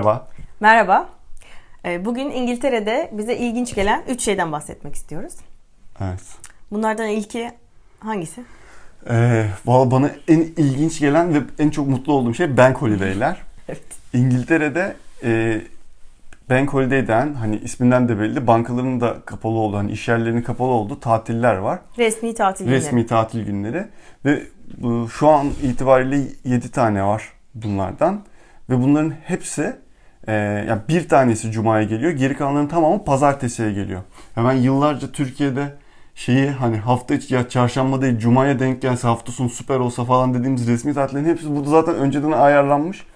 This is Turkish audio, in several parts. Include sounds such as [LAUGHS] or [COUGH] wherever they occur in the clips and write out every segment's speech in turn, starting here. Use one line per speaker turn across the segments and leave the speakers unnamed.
Merhaba.
Merhaba. Ee, Bugün İngiltere'de bize ilginç gelen 3 şeyden bahsetmek istiyoruz.
Evet.
Bunlardan ilki hangisi?
Ee, valla bana en ilginç gelen ve en çok mutlu olduğum şey Bank Holiday'ler. [LAUGHS]
Evet.
İngiltere'de e, Bank Holiday'den hani isminden de belli bankaların da kapalı olduğu, hani iş yerlerinin kapalı olduğu tatiller var.
Resmi tatil günleri.
Resmi tatil günleri. Ve bu, şu an itibariyle 7 tane var bunlardan. Ve bunların hepsi e, yani bir tanesi Cuma'ya geliyor. Geri kalanların tamamı Pazartesi'ye geliyor. Ya ben yıllarca Türkiye'de şeyi hani hafta içi ya çarşamba değil Cuma'ya denk gelse hafta sonu süper olsa falan dediğimiz resmi tatillerin hepsi burada zaten önceden ayarlanmış.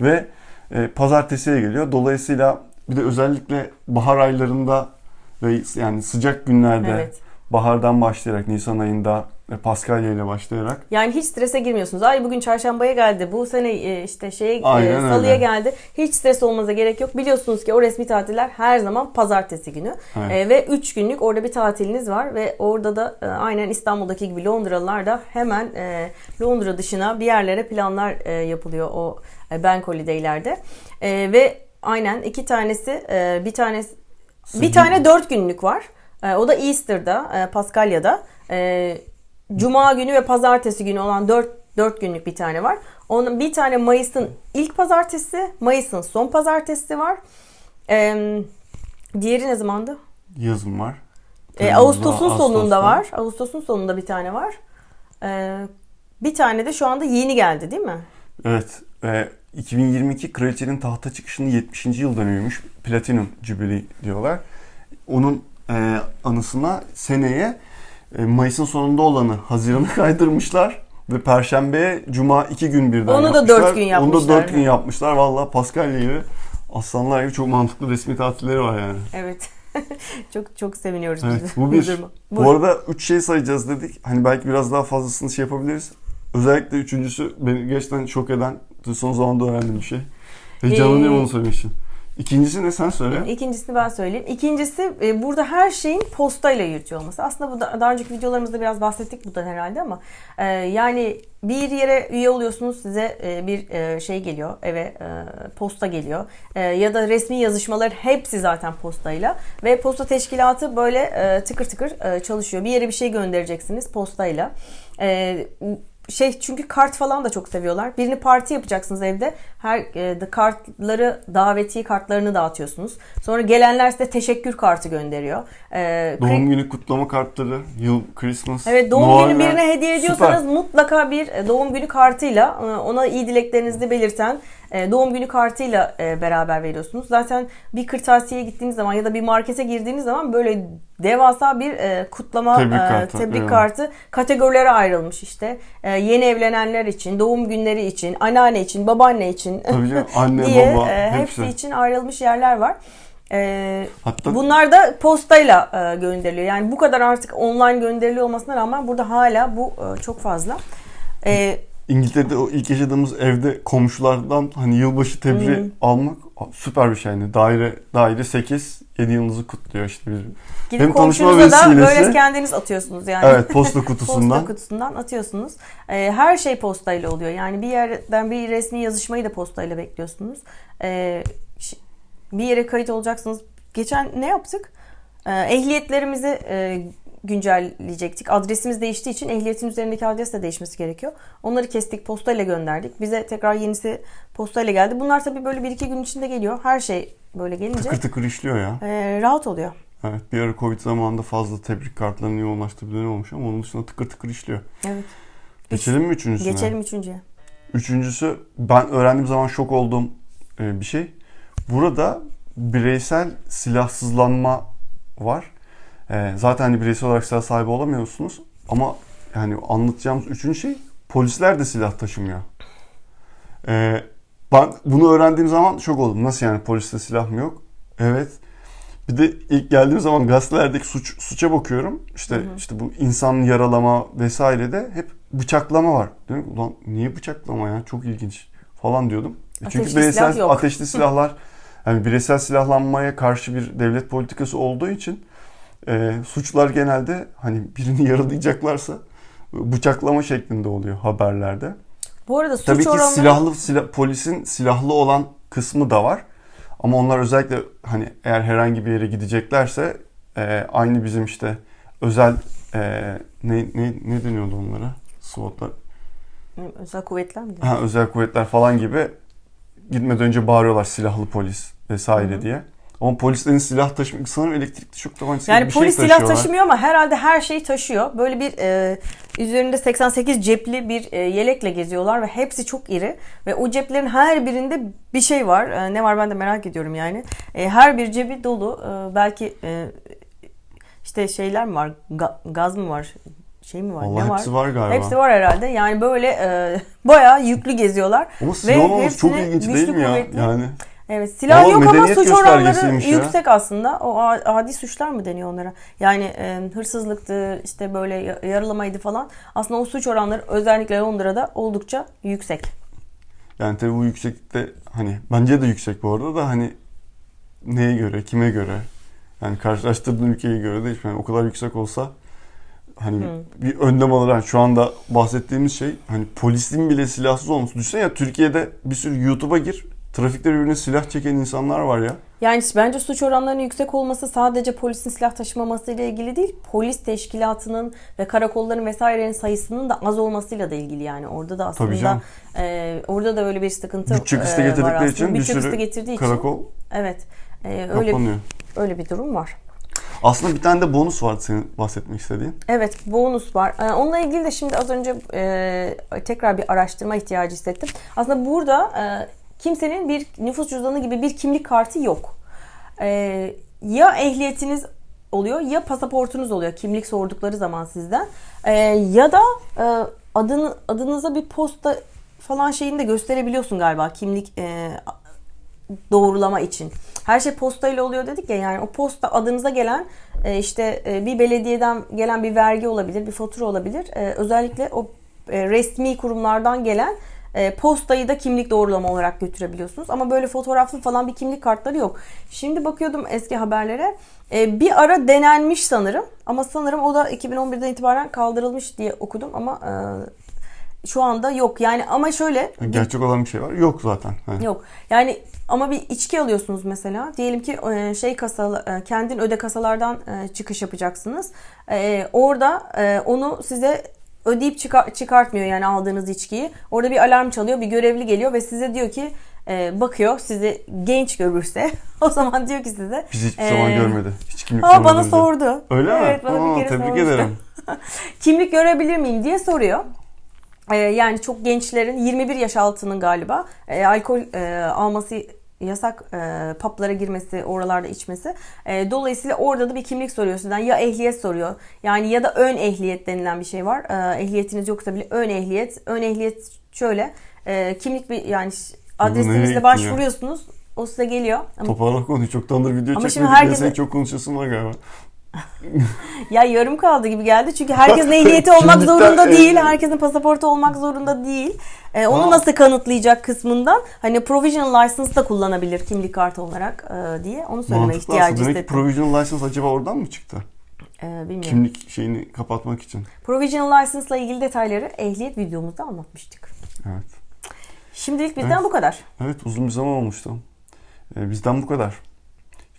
Ve e, Pazartesi'ye geliyor. Dolayısıyla bir de özellikle bahar aylarında ve yani sıcak günlerde
Evet.
bahardan başlayarak Nisan ayında Paskalya ile başlayarak
Yani hiç strese girmiyorsunuz. Ay bugün çarşambaya geldi. Bu sene e, işte şeye e,
Aynen
salıya
öyle.
geldi. Hiç stres olmanıza gerek yok. Biliyorsunuz ki o resmi tatiller her zaman pazartesi günü.
Evet.
E, ve 3 günlük orada bir tatiliniz var ve orada da e, aynen İstanbul'daki gibi Londralılar da hemen e, Londra dışına bir yerlere planlar e, yapılıyor o e, bank holiday'lerde. E, ve aynen iki tanesi e, bir tanesi bir tane 4 günlük var. E, o da Easter'da, e, Paskalya'da. E, Cuma günü ve pazartesi günü olan 4 4 günlük bir tane var. Onun bir tane Mayıs'ın ilk pazartesi, Mayıs'ın son pazartesi var. E, diğeri ne zamandı?
yazım var.
E,
Temmuz'da,
Ağustos'un sonunda
Ağustos'ta.
var. Ağustos'un sonunda bir tane var. E, bir tane de şu anda yeni geldi değil mi?
Evet. E, 2022 kraliçenin tahta çıkışının 70. yıl dönümüymüş. Platinum Jubilee diyorlar. Onun e, anısına seneye Mayıs'ın sonunda olanı Haziran'a [LAUGHS] kaydırmışlar. Ve Perşembe'ye Cuma iki gün birden
Onu da
yapmışlar.
dört gün
Onu da
yapmışlar.
dört gün yapmışlar. Valla Paskalya gibi aslanlar gibi çok mantıklı resmi tatilleri var yani.
Evet. [LAUGHS] çok çok seviniyoruz
Evet,
biz.
bu bir.
duruma.
Bu arada üç şey sayacağız dedik. Hani belki biraz daha fazlasını şey yapabiliriz. Özellikle üçüncüsü beni gerçekten şok eden son zamanda öğrendiğim bir şey. Heyecanlanıyorum
Ee,
onu söylemek için. İkincisi ne sen söyle.
İkincisini ben söyleyeyim. İkincisi e, burada her şeyin postayla yürütüyor olması. Aslında bu da, daha önceki videolarımızda biraz bahsettik bundan herhalde ama e, yani bir yere üye oluyorsunuz size e, bir e, şey geliyor eve e, posta geliyor E, ya da resmi yazışmalar hepsi zaten postayla ve posta teşkilatı böyle e, tıkır tıkır e, çalışıyor. Bir yere bir şey göndereceksiniz postayla. E, şey çünkü kart falan da çok seviyorlar. Birini parti yapacaksınız evde. Her e, kartları, davetiye kartlarını dağıtıyorsunuz. Sonra gelenler size teşekkür kartı gönderiyor. E,
Doğum günü kutlama kartları, yıl, Christmas,
Evet doğum
Noel,
günü birine hediye ediyorsanız
Süper.
mutlaka bir e, doğum günü kartıyla e, ona iyi dileklerinizi belirten doğum günü kartıyla e, beraber veriyorsunuz. Zaten bir kırtasiyeye gittiğiniz zaman ya da bir markete girdiğiniz zaman böyle devasa bir e, kutlama
Tebrik
e,
kartı,
tebrik
evet.
kartı kategorilere ayrılmış işte. E, yeni evlenenler için, doğum günleri için, anneanne için, babaanne için
Tabii canım, [LAUGHS] anne,
diye
baba,
e,
hepsi.
hepsi için ayrılmış yerler var. E,
Hatta
Bunlar da postayla e, gönderiliyor. Yani bu kadar artık online gönderiliyor olmasına rağmen burada hala bu e, çok fazla. E,
İngiltere'de o ilk yaşadığımız evde komşulardan hani yılbaşı tebriği
Hmm.
almak süper bir şey. Yani daire daire 8 7 yılınızı kutluyor işte
gidip
Hem tanışma
komşunuza da
vesilesi.
böyle kendiniz atıyorsunuz yani.
Evet posta [LAUGHS] kutusundan.
Posta kutusundan atıyorsunuz. E, her şey postayla oluyor. Yani bir yerden bir resmi yazışmayı da postayla bekliyorsunuz. E, ş- bir yere kayıt olacaksınız. Geçen ne yaptık? E, ehliyetlerimizi e, güncelleyecektik. Adresimiz değiştiği için ehliyetin üzerindeki adres de değişmesi gerekiyor. Onları kestik, postayla gönderdik. Bize tekrar yenisi postayla geldi. Bunlar tabii böyle bir iki gün içinde geliyor. Her şey böyle gelince
Tıkır tıkır işliyor ya.
e, rahat oluyor.
Evet bir ara Covid zamanında fazla tebrik kartlarının yoğunlaştığı bir dönem olmuş ama onun dışında tıkır tıkır işliyor.
Evet.
Geçelim mi üçüncüsüne?
Geçelim üçüncüye.
Üçüncüsü ben öğrendiğim zaman şok olduğum e, bir şey. Burada bireysel silahsızlanma var. E, Zaten hani bireysel olarak silah sahibi olamıyorsunuz ama yani anlatacağımız üçüncü şey polisler de silah taşımıyor. E, ben bunu öğrendiğim zaman şok oldum. Nasıl yani poliste silah mı yok? Evet. Bir de ilk geldiğim zaman gazetelerdeki suç, suça bakıyorum. İşte işte bu insan yaralama vesaire de hep bıçaklama var. Diyorum ulan niye bıçaklama ya? Çok ilginç falan diyordum. E Çünkü
Ateşli
bireysel
silah yok.
ateşli silahlar yani bireysel silahlanmaya karşı bir devlet politikası olduğu için e, suçlar genelde hani birini [LAUGHS] yaralayacaklarsa bıçaklama şeklinde oluyor haberlerde.
Bu arada suç
Tabii ki
oranları...
silahlı silah, polisin silahlı olan kısmı da var. Ama onlar özellikle hani eğer herhangi bir yere gideceklerse e, aynı bizim işte özel e, ne, ne, ne deniyordu onlara? SWAT'lar.
Özel kuvvetler mi?
Ha, özel kuvvetler falan gibi gitmeden önce bağırıyorlar silahlı polis vesaire diye. Ama polislerin silah taşımak sanırım elektrikli şok tabancası
Yani
gibi bir şey
polis silah
taşıyorlar.
taşımıyor ama herhalde her şeyi taşıyor. Böyle bir e, üzerinde 88 cepli bir e, yelekle geziyorlar ve hepsi çok iri. Ve o ceplerin her birinde bir şey var. E, ne var ben de merak ediyorum yani. E, her bir cebi dolu. E, belki e, işte şeyler mi var? Ga- gaz mı var? Şey mi var?
Vallahi
ne var?
hepsi var galiba.
Hepsi var herhalde. Yani böyle e, [LAUGHS] bayağı yüklü geziyorlar.
Ama silah olmaması çok ilginç değil mi ya?
kuvvetli.
Yani
Evet silah
Ama
yok ama suç oranları
göstergesiymiş ya.
yüksek aslında. O adi suçlar mı deniyor onlara? Yani e, hırsızlıktı, işte böyle ya- yaralamaydı falan. Aslında o suç oranları özellikle Londra'da oldukça yüksek.
yani tabii bu yükseklikte hani bence de yüksek bu arada da hani neye göre, kime göre? Yani karşılaştırdığın ülkeye göre değil. Yani o kadar yüksek olsa hani bir önlem alarak şu anda bahsettiğimiz şey hani polisin bile silahsız olması. Düşünsene ya Türkiye'de bir sürü YouTube'a gir. Trafikte birbirine silah çeken insanlar var ya.
Yani bence suç oranlarının yüksek olması sadece polisin silah taşımaması ile ilgili değil. Polis teşkilatının ve karakolların vesairenin sayısının da az olmasıyla da ilgili yani. Orada da aslında e, orada da öyle bir sıkıntı
Bütçe kısıtı
e, var
getirdikleri
aslında.
için bir
Bütçe kısıtı
sürü
getirdiği için.
karakol
Evet. E, öyle
kapanıyor.
öyle bir durum var.
Aslında bir tane de bonus vardı senin bahsetmek istediğin.
Evet, bonus var. Ee, onunla ilgili de şimdi az önce e, tekrar bir araştırma ihtiyacı hissettim. Aslında burada e, kimsenin bir nüfus cüzdanı gibi bir kimlik kartı yok. E, ya ehliyetiniz oluyor ya pasaportunuz oluyor kimlik sordukları zaman sizden. E, ya da e, adını, adınıza bir posta falan şeyini de gösterebiliyorsun galiba kimlik e, doğrulama için. Her şey postayla oluyor dedik ya yani o posta adınıza gelen e, işte e, bir belediyeden gelen bir vergi olabilir, bir fatura olabilir. E, Özellikle o e, resmi kurumlardan gelen e, postayı da kimlik doğrulama olarak götürebiliyorsunuz. Ama böyle fotoğraflı falan bir kimlik kartları yok. Şimdi bakıyordum eski haberlere. E, Bir ara denenmiş sanırım. Ama sanırım o da 2011'den itibaren kaldırılmış diye okudum ama e, şu anda yok. Yani ama şöyle
Gerçek olan bir şey var. Yok zaten.
Yok. Yani ama bir içki alıyorsunuz mesela. Diyelim ki e, şey kasa kendin öde kasalardan çıkış yapacaksınız. Orada onu size ödeyip çıkar- çıkartmıyor yani aldığınız içkiyi. Orada bir alarm çalıyor, bir görevli geliyor ve size diyor ki e, bakıyor sizi genç görürse [LAUGHS] o zaman diyor ki size
Biz hiçbir
e,
zaman görmedi. Hiç kimlik
Aa, bana
bize.
sordu.
Öyle
evet,
mi?
Bana
Aa,
bir kere
tebrik
sormuştu.
ederim. [LAUGHS]
Kimlik görebilir miyim diye soruyor. Ee, yani çok gençlerin 21 yaş altının galiba e, alkol e, alması yasak e, publara girmesi, oralarda içmesi. E, dolayısıyla orada da bir kimlik soruyor sizden. Ya ehliyet soruyor. Yani ya da ön ehliyet denilen bir şey var. E, ehliyetiniz yoksa bile ön ehliyet. Ön ehliyet şöyle. e, kimlik bir yani adresinizle başvuruyorsunuz. O size geliyor. Ama
Toparla konuyu. Çoktandır video
Ama
çekmedik.
herkese-
Senin çok konuşuyorsun var galiba.
Ya yarım kaldı gibi geldi çünkü herkesin ehliyeti olmak zorunda değil, herkesin pasaportu olmak zorunda değil. Ee, onu
Aa.
nasıl kanıtlayacak kısmından hani provisional license da kullanabilir kimlik kartı olarak e, diye onu söyleme
Mantıklı
ihtiyacı
aslında. Demek ki
hissettim.
provisional license acaba oradan mı çıktı?
Ee, bilmiyorum.
Kimlik şeyini kapatmak için.
Provisional license ile ilgili detayları ehliyet videomuzda anlatmıştık.
Evet.
Şimdilik bizden
Evet.
bu kadar.
Evet uzun bir zaman olmuştu. Ee, bizden bu kadar.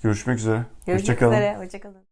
Görüşmek üzere.
Görüşmek
Hoşçakalın.
üzere. Hoşçakalın.